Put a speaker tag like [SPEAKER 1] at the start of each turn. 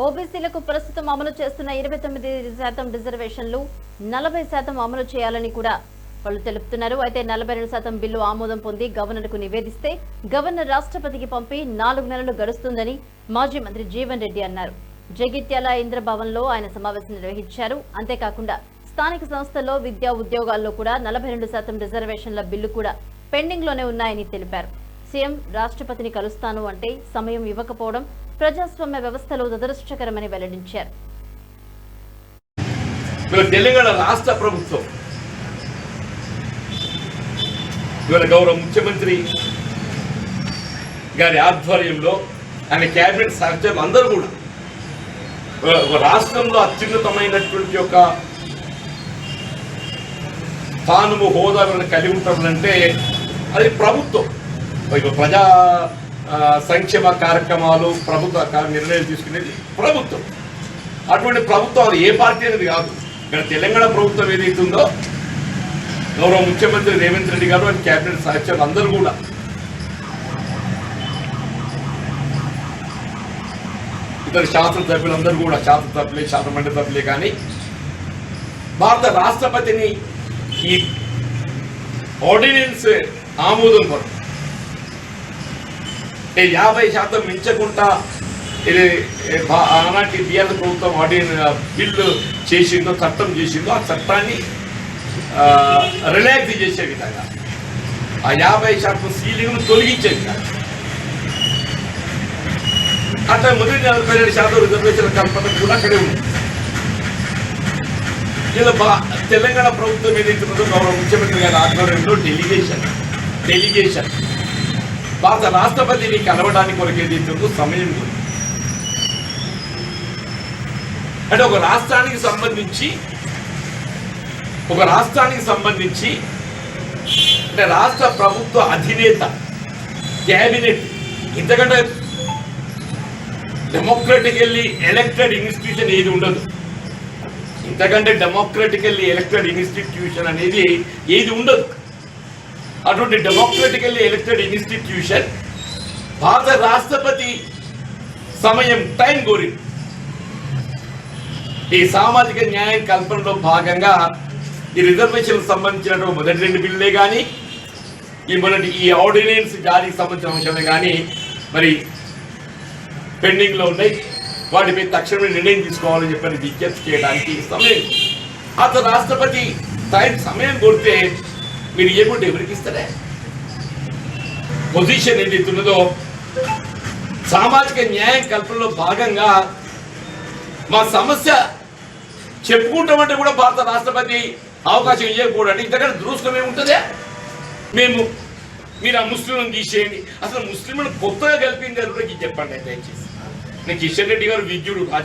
[SPEAKER 1] ఓబీసీలకు ప్రస్తుతం అమలు చేస్తున్న ఇరవై తొమ్మిది శాతం రిజర్వేషన్లు నలభై శాతం అమలు చేయాలని కూడా వాళ్ళు తెలుపుతున్నారు. అయితే నలభై రెండు శాతం బిల్లు ఆమోదం పొంది గవర్నర్కు నివేదిస్తే గవర్నర్ రాష్ట్రపతికి పంపి నాలుగు నెలలు గడుస్తుందని మాజీ మంత్రి జీవన్ రెడ్డి అన్నారు. జగిత్యాల ఇంద్రభవన్లో ఆయన సమావేశం నిర్వహించారు. అంతేకాకుండా స్థానిక సంస్థల్లో విద్యా ఉద్యోగాల్లో కూడా నలభై రెండు శాతం రిజర్వేషన్ల బిల్లు కూడా పెండింగ్లోనే ఉన్నాయని తెలిపారు. సీఎం రాష్ట్రపతిని కలుస్తాను అంటే సమయం ఇవ్వకపోవడం ప్రజాస్వామ్య వ్యవస్థలో దురదృష్టకరమని వెల్లడించారు.
[SPEAKER 2] తెలంగాణ రాష్ట్ర ప్రభుత్వం. ఇవాళ గౌరవ ముఖ్యమంత్రి గారి ఆధ్వర్యంలో ఆయన క్యాబినెట్ సహచరులు అందరూ కూడా రాష్ట్రంలో అత్యున్నతమైనటువంటి ఒక స్థానము హోదాలను కలిగి ఉంటారంటే అది ప్రభుత్వం. ప్రజా సంక్షేమ కార్యక్రమాలు ప్రభుత్వ నిర్ణయాలు తీసుకునేది ప్రభుత్వం. అటువంటి ప్రభుత్వం అది ఏ పార్టీ అనేది కాదు. ఇక్కడ తెలంగాణ ప్రభుత్వం ఏదైతే ఉందో గౌరవ ముఖ్యమంత్రి రేవంత్ రెడ్డి గారు అండ్ క్యాబినెట్ సహచరులు అందరూ కూడా. ఇతర శాసనసభ్యులందరూ కూడా శాసనసభ్యులే శాసనమండలి సభ్యులే కానీ భారత రాష్ట్రపతిని ఈ ఆర్డినెన్స్ ఆమోదం కొరకు యాభై శాతం మించకుండా ఇది ఆనాటి బిఆర్ ప్రభుత్వం ఆర్డిన బిల్లు చేసిందో చట్టం చేసిందో ఆ చట్టాన్ని రిలాక్స్ చేసే విధంగా. ఆ యాభై శాతం సీలింగ్ను తొలగించే విధంగా. అట్లా మొదటి నలభై రెండు శాతం రిజర్వేషన్ కల్పన కూడా అక్కడే ఉంది. ఇలా బా తెలంగాణ ప్రభుత్వం ఏదైతే గౌరవ ముఖ్యమంత్రి గారి ఆధ్వర్యంలో డెలిగేషన్ డెలిగేషన్ భారత రాష్ట్రపతిని కలవడానికి కొరకు ఏదైతే సమయం అంటే ఒక రాష్ట్రానికి సంబంధించి ఒక రాష్ట్రానికి సంబంధించి అంటే రాష్ట్ర ప్రభుత్వ అధినేత క్యాబినెట్ ఇంతకంటే డెమోక్రటికల్లీ ఎలక్టెడ్ ఇన్స్టిట్యూషన్ ఏది ఉండదు. ఇంతకంటే డెమోక్రటికల్లీ ఎలక్టెడ్ ఇన్స్టిట్యూషన్ అనేది ఏది ఉండదు. అటువంటి డెమోక్రటికల్లీ ఎలక్టెడ్ ఇన్స్టిట్యూషన్ భారత రాష్ట్రపతి సమయం టైం కోరి ఈ సామాజిక న్యాయం కల్పనలో భాగంగా ఈ రిజర్వేషన్ సంబంధించిన మొదటి రెండు బిల్లులే కానీ ఈ మొదటి ఈ ఆర్డినెన్స్ జారీకి సంబంధించిన అంశమే కానీ మరి పెండింగ్లో ఉన్నాయి. వాటిపై తక్షణమే నిర్ణయం తీసుకోవాలని చెప్పని విజ్ఞప్తి చేయడానికి సమయం అతను రాష్ట్రపతి టైం సమయం కోరితే మీరు ఏముంటే ఎవరికి ఇస్తారే? పొజిషన్ ఏదైతున్నదో సామాజిక న్యాయం కల్పనలో భాగంగా మా సమస్య చెప్పుకుంటామంటే కూడా భారత రాష్ట్రపతి అవకాశం ఇవ్వకూడదు ఇంతకంటే దురదృష్టం ఏముంటుందే? మేము మీరు ఆ ముస్లింలను తీసేయండి. అసలు ముస్లింలను కొత్తగా కలిపింది కూడా చెప్పండి దయచేసి. నేను కిషన్ రెడ్డి గారు విద్యుడు